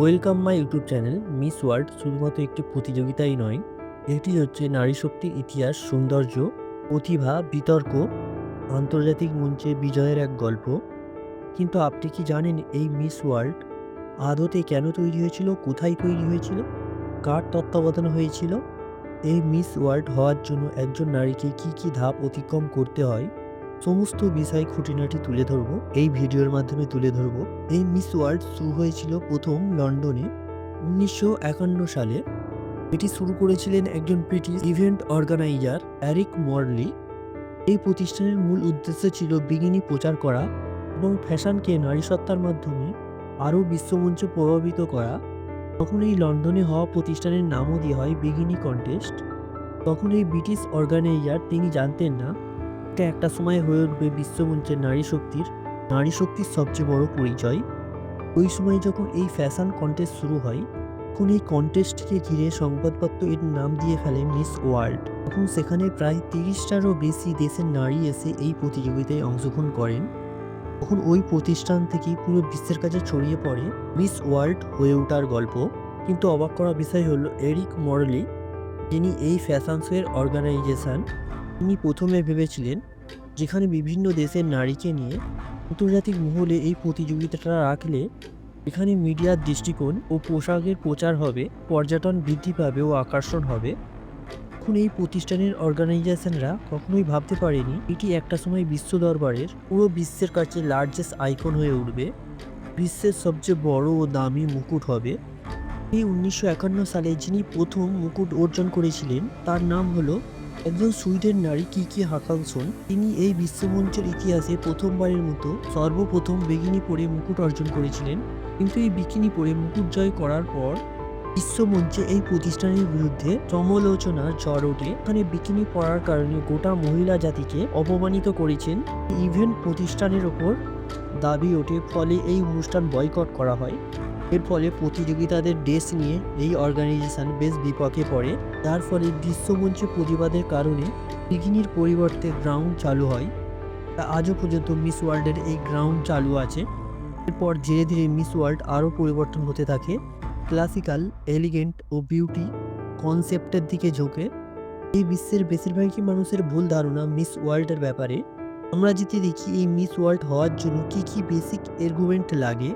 Welcome my YouTube channel, miss world. শুধুমাত্র একটি প্রতিযোগিতাই নয়, এটি হচ্ছে নারী শক্তির ইতিহাস, সৌন্দর্য, প্রতিভা, বিতর্ক, আন্তর্জাতিক মঞ্চে বিজয়ের এক গল্প। কিন্তু আপনি কি জানেন এই মিস ওয়ার্ল্ড আদতে কেন তৈরি হয়েছিল, কোথায় তৈরি হয়েছিল, কার তত্ত্বাবধানে হয়েছিল? এই মিস ওয়ার্ল্ড হওয়ার জন্য একজন নারীকে কি কি ধাপ অতিক্রম করতে হয়? সমস্ত বিষয় খুঁটিনাটি তুলে ধরবো। এই ভিডিওর মাধ্যমে তুলে ধরবো। এই মিস ওয়ার্ল্ড শুরু হয়েছিল প্রথম লন্ডনে উনিশশো একান্ন সালে। এটি শুরু করেছিলেন একজন British event organiser Eric Morley. এই প্রতিষ্ঠানের মূল উদ্দেশ্য ছিল বিগিনি প্রচার করা এবং ফ্যাশনকে নারীসত্তার মাধ্যমে আরও বিশ্বমঞ্চে প্রভাবিত করা। তখন এই লন্ডনে হওয়া প্রতিষ্ঠানের নামও দেওয়া হয় বিগিনি কন্টেস্ট। তখন এই ব্রিটিশ অর্গানাইজার তিনি জানতেন না এটা একটা সময় হয়ে উঠবে বিশ্বমঞ্চের নারী শক্তির। নারী শক্তির সবচেয়ে বড় পরিচয়। ওই সময় যখন এই ফ্যাশন কন্টেস্ট শুরু হয়, তখন এই কন্টেস্টকে ঘিরে সংবাদপত্র এর নাম দিয়ে ফেলে মিস ওয়ার্ল্ড তখন সেখানে প্রায় তিরিশটারও বেশি দেশের নারী এসে এই প্রতিযোগিতায় অংশগ্রহণ করেন। তখন ওই প্রতিষ্ঠান থেকেই পুরো বিশ্বের কাছে ছড়িয়ে পড়ে মিস ওয়ার্ল্ড হয়ে ওঠার গল্প। কিন্তু অবাক করা বিষয় হলো এরিক মরলি, যিনি এই ফ্যাশন শোয়ের অর্গানাইজেশন তিনি প্রথমে ভেবেছিলেন যেখানে বিভিন্ন দেশের নারীকে নিয়ে আন্তর্জাতিক মহলে এই প্রতিযোগিতাটা রাখলে এখানে মিডিয়ার দৃষ্টিকোণ ও পোশাকের প্রচার হবে, পর্যটন বৃদ্ধি পাবে ও আকর্ষণ হবে। এখন এই প্রতিষ্ঠানের অর্গানাইজেশনরা কখনোই ভাবতে পারেনি এটি একটা সময় বিশ্ব দরবারের পুরো বিশ্বের কাছে লার্জেস্ট আইকন হয়ে উঠবে। বিশ্বের সবচেয়ে বড় ও দামি মুকুট হবে। এই উনিশশো একান্ন সালে যিনি প্রথম মুকুট অর্জন করেছিলেন, তার নাম হলো একজন সুইডেন নারী কিকি হাকালসন তিনি এই বিশ্বমঞ্চের ইতিহাসে প্রথমবারের মতো সর্বপ্রথম বেগিনি পরে মুকুট অর্জন করেছিলেন। কিন্তু এই বিকিনি পরে মুকুট জয় করার পর বিশ্বমঞ্চে এই প্রতিষ্ঠানের বিরুদ্ধে সমালোচনার ঝড় ওঠে। এখানে বিকিনি পরার কারণে গোটা মহিলা জাতিকে অপমানিত করেছেন। ইভেন্ট প্রতিষ্ঠানের ওপর দাবি ওঠে, ফলে এই অনুষ্ঠান বয়কট করা হয়। এর ফলে প্রতিযোগিতাদের ড্রেস নিয়ে এই অর্গানাইজেশন বেশ বিপক্ষে পড়ে। যার ফলে বিশ্বমঞ্চে প্রতিবাদের কারণে বিকিনির পরিবর্তে গ্রাউন্ড চালু হয়। তা আজও পর্যন্ত মিস ওয়ার্ল্ডের এই গ্রাউন্ড চালু আছে। এরপর ধীরে ধীরে মিস ওয়ার্ল্ড আরও পরিবর্তন হতে থাকে। ক্লাসিক্যাল, এলিগেন্ট ও বিউটি কনসেপ্টের দিকে ঝোঁকে। এই বিশ্বের বেশিরভাগই মানুষের ভুল ধারণা মিস ওয়ার্ল্ডের ব্যাপারে। আমরা যদি দেখি এই মিস ওয়ার্ল্ড হওয়ার জন্য কী কী বেসিক এরগুমেন্ট লাগে।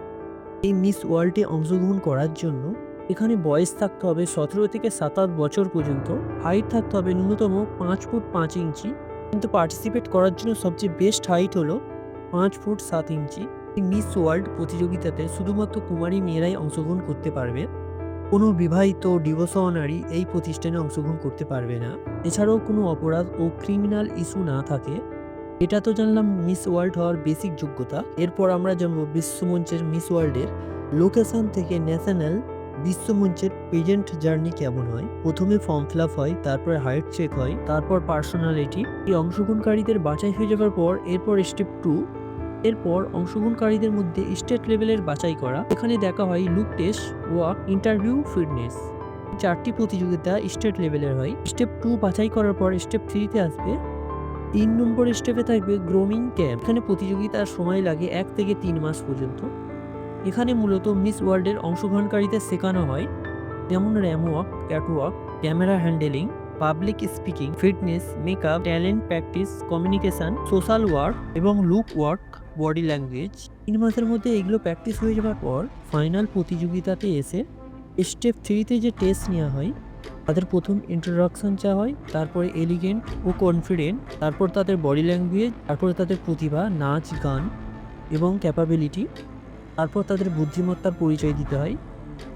এই মিস ওয়ার্ল্ডে অংশগ্রহণ করার জন্য এখানে বয়স থাকতে হবে সতেরো থেকে সাতাশ বছর পর্যন্ত। হাইট থাকতে হবে ন্যূনতম পাঁচ ফুট পাঁচ ইঞ্চি। কিন্তু পার্টিসিপেট করার জন্য সবচেয়ে বেস্ট হাইট হলো পাঁচ ফুট সাত ইঞ্চি। মিস ওয়ার্ল্ড প্রতিযোগিতাতে শুধুমাত্র কুমারী মেয়েরাই অংশগ্রহণ করতে পারবে। কোনো বিবাহিত ডিভোর্স নারী এই প্রতিষ্ঠানে অংশগ্রহণ করতে পারবে না। এছাড়াও কোনো অপরাধ ও ক্রিমিনাল ইস্যু না থাকে। এটা তো জানলাম মিস ওয়ার্ল্ড হওয়ার বেসিক যোগ্যতা। এরপর আমরা জানব বিশ্বমঞ্চের মিস ওয়ার্ল্ডের লোকেশন থেকে ন্যাশনাল বিশ্বমঞ্চের প্রেজেন্ট জার্নি কেমন হয়? প্রথমে ফর্ম ফিল হয়, তারপর হাইট চেক হয়, তারপর পার্সোনালিটি। এই অংশগ্রহণকারীদের বাছাই হয়ে যাওয়ার পর, এরপর স্টেপ টু, এরপর অংশগ্রহণকারীদের মধ্যে স্টেট লেভেলের বাছাই করা। এখানে দেখা হয় look test, walk, interview, fitness. চারটি প্রতিযোগিতা স্টেট লেভেলের হয়। স্টেপ টু বাছাই করার পর স্টেপ থ্রিতে আসবে। তিন নম্বর স্টেপে থাকবে গ্রোমিং ক্যাম্প এখানে প্রতিযোগিতার সময় লাগে এক থেকে তিন মাস পর্যন্ত। এখানে মূলত মিস ওয়ার্ল্ডের অংশগ্রহণকারীদের শেখানো হয়, যেমন ramp walk catwalk camera handling public speaking fitness makeup talent practice communication social work এবং লুক ওয়ার্ক বডি ল্যাঙ্গুয়েজ তিন মাসের মধ্যে এগুলো প্র্যাকটিস হয়ে যাওয়ার পর ফাইনাল প্রতিযোগিতাতে এসে স্টেপ থ্রিতে যে টেস্ট নেওয়া হয় তাদের প্রথম ইন্ট্রোডাকশন চাওয়া হয়, তারপরে এলিগেন্ট ও কনফিডেন্ট তারপর তাদের বডি ল্যাঙ্গুয়েজ তারপর তাদের প্রতিভা, নাচ, গান এবং ক্যাপাবিলিটি তারপর তাদের বুদ্ধিমত্তার পরিচয় দিতে হয়,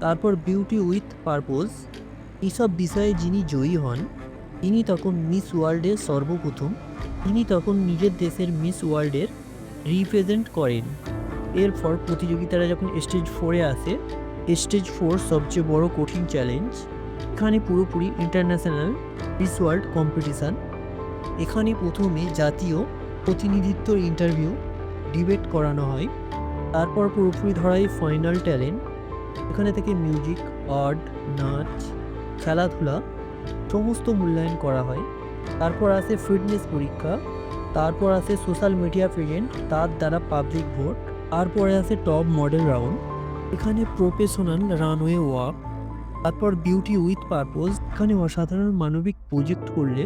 তারপর বিউটি উইথ পারপোজ এইসব বিষয়ে যিনি জয়ী হন, তিনি তখন মিস ওয়ার্ল্ডের সর্বপ্রথম, তিনি তখন নিজের দেশের মিস ওয়ার্ল্ডের রিপ্রেজেন্ট করেন। এরপর প্রতিযোগিতারা যখন স্টেজ ফোরে আসে স্টেজ ফোর সবচেয়ে বড় কঠিন চ্যালেঞ্জ এখানে পুরোপুরি ইন্টারন্যাশনাল মিস ওয়ার্ল্ড কম্পিটিশান এখানে প্রথমে জাতীয় প্রতিনিধিত্বর ইন্টারভিউ ডিবেট করানো হয়। তারপর পুরোপুরি ধরাই ফাইনাল ট্যালেন্ট এখানে থেকে মিউজিক আর্ট নাচ, খেলাধুলা সমস্ত মূল্যায়ন করা হয়। তারপর আসে ফিটনেস পরীক্ষা। তারপর আসে সোশ্যাল মিডিয়া প্রেজেন্ট তার দ্বারা পাবলিক ভোট তারপরে আসে টপ মডেল রাউন্ড এখানে প্রফেশনাল রানওয়ে ওয়াক তারপর বিউটি উইথ পারপোজ এখানে অসাধারণ মানবিক প্রজেক্ট করলে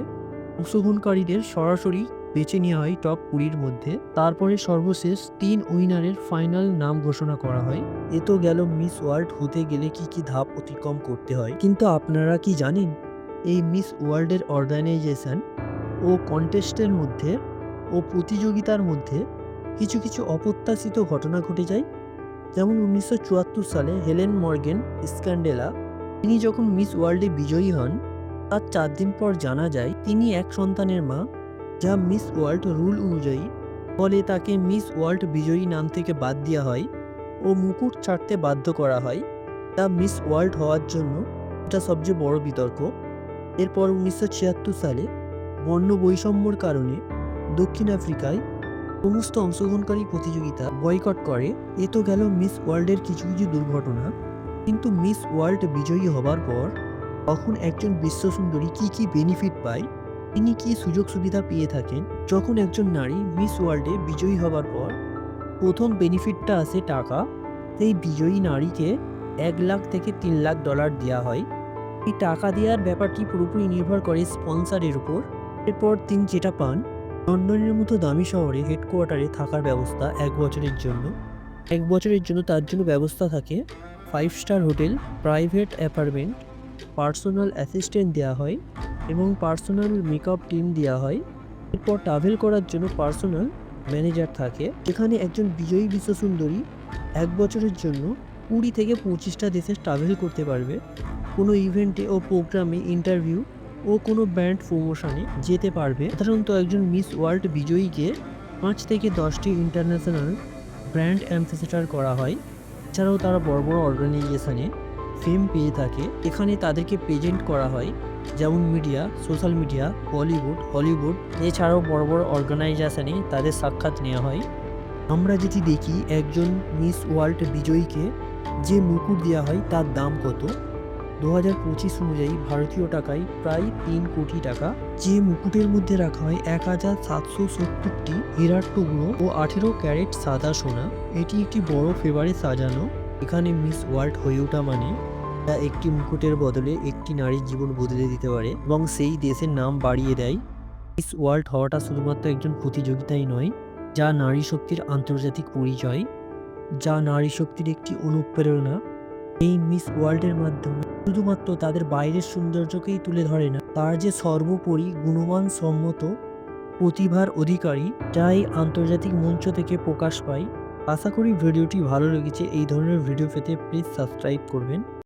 অংশগ্রহণকারীদের সরাসরি বেছে নেওয়া হয় টপ কুড়ির মধ্যে। তারপরে সর্বশেষ তিন উইনারের ফাইনাল নাম ঘোষণা করা হয়। এ তো গেল মিস ওয়ার্ল্ড হতে গেলে কি কি ধাপ অতিক্রম করতে হয়। কিন্তু আপনারা কি জানেন, এই মিস ওয়ার্ল্ডের অর্গানাইজেশন ও কন্টেস্টের মধ্যে ও প্রতিযোগিতার মধ্যে কিছু কিছু অপ্রত্যাশিত ঘটনা ঘটে যায়। যেমন উনিশশো চুয়াত্তর সালে হেলেন মর্গেন স্ক্যান্ডেলা তিনি যখন মিস ওয়ার্ল্ডে বিজয়ী হন, তার চার দিন পর জানা যায় তিনি এক সন্তানের মা, যা মিস ওয়ার্ল্ড রুল অনুযায়ী, ফলে তাকে মিস ওয়ার্ল্ড বিজয়ী নাম থেকে বাদ দেওয়া হয় ও মুকুট ছাড়তে বাধ্য করা হয়। তা মিস ওয়ার্ল্ড হওয়ার জন্য এটা সবচেয়ে বড় বিতর্ক। এরপর উনিশশো ছিয়াত্তর সালে বর্ণ বৈষম্যর কারণে দক্ষিণ আফ্রিকায় সমস্ত অংশগ্রহণকারী প্রতিযোগিতা বয়কট করে। এ তো গেল মিস ওয়ার্ল্ডের কিছু কিছু দুর্ঘটনা। কিন্তু মিস ওয়ার্ল্ড বিজয়ী হবার পর, তখন একজন বিশ্বসুন্দরী কি কি বেনিফিট পায়, তিনি কি সুযোগ সুবিধা পেয়ে থাকেন, যখন একজন নারী মিস ওয়ার্ল্ডে বিজয়ী হবার পর প্রথম বেনিফিটটা আসে টাকা, সেই বিজয়ী নারীকে এক লাখ থেকে তিন লাখ ডলার দেওয়া হয়। এই টাকা দেওয়ার ব্যাপারটি পুরোপুরি নির্ভর করে স্পন্সারের উপর। এরপর তিনি যেটা পান, লন্ডনের মতো দামি শহরে হেডকোয়ার্টারে থাকার ব্যবস্থা এক বছরের জন্য। এক বছরের জন্য তার জন্য ব্যবস্থা থাকে। Five star hotel, private apartment, personal assistant দেওয়া হয় এবং পার্সোনাল মেকআপ টিম দেওয়া হয়। এরপর ট্রাভেল করার জন্য পার্সোনাল ম্যানেজার থাকে। এখানে একজন বিজয়ী বিশ্বসুন্দরী এক বছরের জন্য কুড়ি থেকে পঁচিশটা দেশে ট্রাভেল করতে পারবে। কোনো ইভেন্টে ও প্রোগ্রামে ইন্টারভিউ ও কোনো ব্র্যান্ড প্রমোশনে যেতে পারবে। সাধারণত একজন মিস ওয়ার্ল্ড বিজয়ীকে পাঁচ থেকে দশটি ইন্টারন্যাশনাল ব্র্যান্ড অ্যাম্বাসেডার করা হয়। এছাড়াও তারা বড় বড় অর্গানাইজেশনে ফেম পেয়ে থাকে। এখানে তাদেরকে প্রেজেন্ট করা হয়, যেমন media social media Bollywood Hollywood এছাড়াও বড় বড় অর্গানাইজেশনে তাদের সাক্ষাৎ নেওয়া হয়। আমরা যেটি দেখি, একজন মিস ওয়ার্ল্ড বিজয়ীকে যে মুকুট দেওয়া হয়, তার দাম কত? দু হাজার পঁচিশ অনুযায়ী ভারতীয় টাকায় প্রায় তিন কোটি টাকা, যে মুকুটের মধ্যে রাখা হয় এক হাজার সাতশো সত্তরটি হীরার টুকরো ও আঠেরো ক্যারেট সাদা সোনা। এটি একটি বড় ফেভারে সাজানো। এখানে মিস ওয়ার্ল্ড হয়ে ওঠা মানে তা একটি মুকুটের বদলে একটি নারীর জীবন বদলে দিতে পারে এবং সেই দেশের নাম বাড়িয়ে দেয়। মিস ওয়ার্ল্ড হওয়াটা শুধুমাত্র একজন প্রতিযোগিতাই নয়, যা নারী শক্তির আন্তর্জাতিক পরিচয়, যা নারী শক্তির একটি অনুপ্রেরণা। এই মিস ওয়ার্ল্ডের মাধ্যমে শুধুমাত্র তাদের বাইরের সৌন্দর্যকেই তুলে ধরে না, তার যে সর্বোপরি গুণমান সম্মত প্রতিভার অধিকারী যা এই আন্তর্জাতিক মঞ্চ থেকে প্রকাশ পায়, আশা করি ভিডিওটি ভালো লেগেছে। এই ধরনের ভিডিও পেতে প্লিজ সাবস্ক্রাইব করবেন।